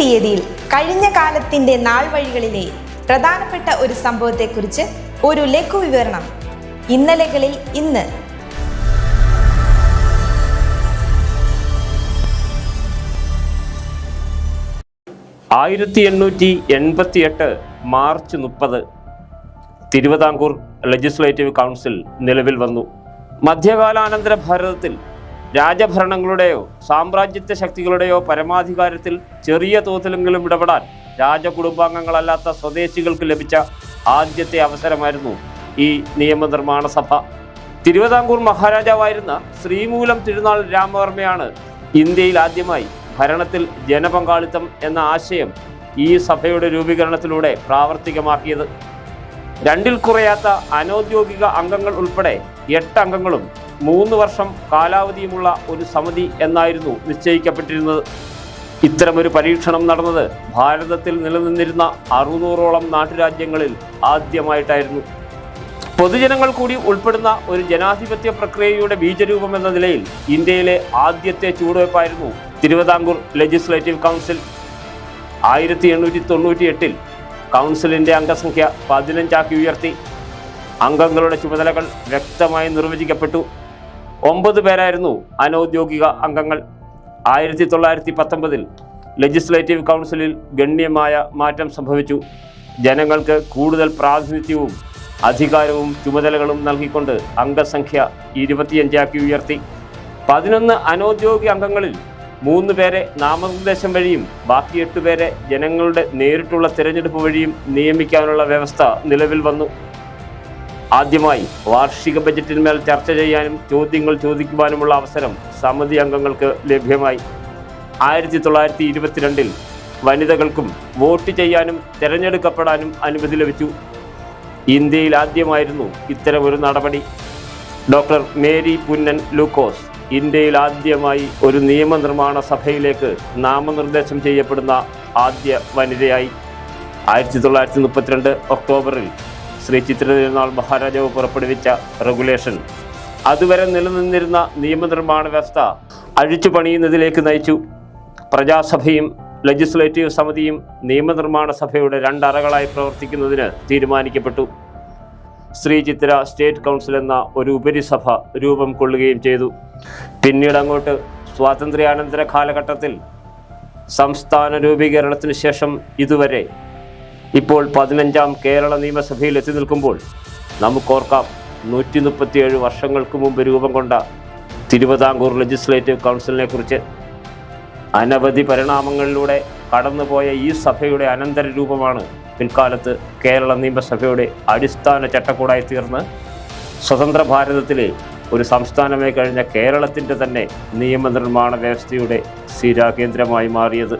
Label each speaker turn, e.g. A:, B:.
A: തീയതിയിൽ കഴിഞ്ഞ കാലത്തിന്റെ നാൾ വഴികളിലെ പ്രധാനപ്പെട്ട ഒരു സംഭവത്തെക്കുറിച്ച് ഒരു ലഘു വിവരണം ഇന്നലകളിൽ ഇന്ന്.
B: ആയിരത്തി എണ്ണൂറ്റി എൺപത്തി എട്ട് മാർച്ച് മുപ്പത് തിരുവിതാംകൂർ ലെജിസ്ലേറ്റീവ് കൗൺസിൽ നിലവിൽ വന്നു. മധ്യകാലാനന്തര ഭാരതത്തിൽ രാജഭരണങ്ങളുടെയോ സാമ്രാജ്യത്വ ശക്തികളുടെയോ പരമാധികാരത്തിൽ ചെറിയ തോതിലെങ്കിലും ഇടപെടാൻ രാജകുടുംബാംഗങ്ങളല്ലാത്ത സ്വദേശികൾക്ക് ലഭിച്ച ആദ്യത്തെ അവസരമായിരുന്നു ഈ നിയമനിർമ്മാണ സഭ. തിരുവിതാംകൂർ മഹാരാജാവായിരുന്ന ശ്രീമൂലം തിരുനാൾ രാമവർമ്മയാണ് ഇന്ത്യയിൽ ആദ്യമായി ഭരണത്തിൽ ജനപങ്കാളിത്തം എന്ന ആശയം ഈ സഭയുടെ രൂപീകരണത്തിലൂടെ പ്രാവർത്തികമാക്കിയത്. രണ്ടിൽ കുറയാത്ത അനൗദ്യോഗിക അംഗങ്ങൾ ഉൾപ്പെടെ എട്ട് അംഗങ്ങളും മൂന്ന് വർഷം കാലാവധിയുമുള്ള ഒരു സമിതി എന്നായിരുന്നു നിശ്ചയിക്കപ്പെട്ടിരുന്നത്. ഇത്തരമൊരു പരീക്ഷണം നടന്നത് ഭാരതത്തിൽ നിലനിന്നിരുന്ന അറുന്നൂറോളം നാട്ടുരാജ്യങ്ങളിൽ ആദ്യമായിട്ടായിരുന്നു. പൊതുജനങ്ങൾ കൂടി ഉൾപ്പെടുന്ന ഒരു ജനാധിപത്യ പ്രക്രിയയുടെ ബീജരൂപം എന്ന നിലയിൽ ഇന്ത്യയിലെ ആദ്യത്തെ ചുവടുവയ്പായിരുന്നു തിരുവിതാംകൂർ ലെജിസ്ലേറ്റീവ് കൗൺസിൽ ആയിരത്തി എണ്ണൂറ്റി തൊണ്ണൂറ്റി എട്ടിൽ കൗൺസിലിന്റെ അംഗസംഖ്യ പതിനഞ്ചാക്കി ഉയർത്തി. അംഗങ്ങളുടെ ചുമതലകൾ വ്യക്തമായി നിർവചിക്കപ്പെട്ടു. ഒമ്പത് പേരായിരുന്നു അനൗദ്യോഗിക അംഗങ്ങൾ. ആയിരത്തി തൊള്ളായിരത്തി പത്തൊമ്പതിൽ ലെജിസ്ലേറ്റീവ് കൗൺസിലിൽ ഗണ്യമായ മാറ്റം സംഭവിച്ചു. ജനങ്ങൾക്ക് കൂടുതൽ പ്രാതിനിധ്യവും അധികാരവും ചുമതലകളും നൽകിക്കൊണ്ട് അംഗസംഖ്യ ഇരുപത്തിയഞ്ചാക്കി ഉയർത്തി. പതിനൊന്ന് അനൗദ്യോഗിക അംഗങ്ങളിൽ മൂന്ന് പേരെ നാമനിർദ്ദേശം വഴിയും ബാക്കി എട്ട് പേരെ ജനങ്ങളുടെ നേരിട്ടുള്ള തിരഞ്ഞെടുപ്പ് വഴിയും നിയമിക്കാനുള്ള വ്യവസ്ഥ നിലവിൽ വന്നു. ആദ്യമായി വാർഷിക ബജറ്റിന്മേൽ ചർച്ച ചെയ്യാനും ചോദ്യങ്ങൾ ചോദിക്കുവാനുമുള്ള അവസരം സമിതി അംഗങ്ങൾക്ക് ലഭ്യമായി. ആയിരത്തി തൊള്ളായിരത്തി ഇരുപത്തിരണ്ടിൽ വനിതകൾക്കും വോട്ട് ചെയ്യാനും തിരഞ്ഞെടുക്കപ്പെടാനും അനുമതി ലഭിച്ചു. ഇന്ത്യയിൽ ആദ്യമായിരുന്നു ഇത്തരമൊരു നടപടി. ഡോക്ടർ മേരി പുന്നൻ ലൂക്കോസ് ഇന്ത്യയിൽ ആദ്യമായി ഒരു നിയമനിർമ്മാണ സഭയിലേക്ക് നാമനിർദ്ദേശം ചെയ്യപ്പെടുന്ന ആദ്യ വനിതയായി. ആയിരത്തി തൊള്ളായിരത്തി മുപ്പത്തിരണ്ട് ഒക്ടോബറിൽ ശ്രീ ചിത്രതിരുനാൾ മഹാരാജാവ് പുറപ്പെടുവിച്ച റെഗുലേഷൻ. അതുവരെ നിലനിന്നിരുന്ന നിയമനിർമ്മാണ വ്യവസ്ഥ അഴിച്ചു പണിയുന്നതിലേക്ക് നയിച്ചു. പ്രജാസഭയും ലെജിസ്ലേറ്റീവ് സമിതിയും നിയമനിർമ്മാണ സഭയുടെ രണ്ടറകളായി പ്രവർത്തിക്കുന്നതിന് തീരുമാനിക്കപ്പെട്ടു. ശ്രീ ചിത്ര സ്റ്റേറ്റ് കൗൺസിൽ എന്ന ഒരു ഉപരിസഭ രൂപം കൊള്ളുകയും ചെയ്തു. പിന്നീട് അങ്ങോട്ട് സ്വാതന്ത്ര്യാനന്തര കാലഘട്ടത്തിൽ സംസ്ഥാന രൂപീകരണത്തിന് ശേഷം ഇതുവരെ ഇപ്പോൾ പതിനഞ്ചാം കേരള നിയമസഭയിൽ എത്തി നിൽക്കുമ്പോൾ നമുക്കോർക്കാം നൂറ്റി മുപ്പത്തിയേഴ് വർഷങ്ങൾക്ക് മുമ്പ് രൂപം കൊണ്ട തിരുവിതാംകൂർ ലെജിസ്ലേറ്റീവ് കൗൺസിലിനെ കുറിച്ച്. അനവധി പരിണാമങ്ങളിലൂടെ കടന്നുപോയ ഈ സഭയുടെ അനന്തര രൂപമാണ് പിൽക്കാലത്ത് കേരള നിയമസഭയുടെ അടിസ്ഥാന ചട്ടക്കൂടായി തീർന്ന്. സ്വതന്ത്ര ഭാരതത്തിലെ ഒരു സംസ്ഥാനമായി കഴിഞ്ഞ കേരളത്തിന്റെ തന്നെ നിയമനിർമ്മാണ വ്യവസ്ഥയുടെ സ്ഥിരാകേന്ദ്രമായി മാറിയത്.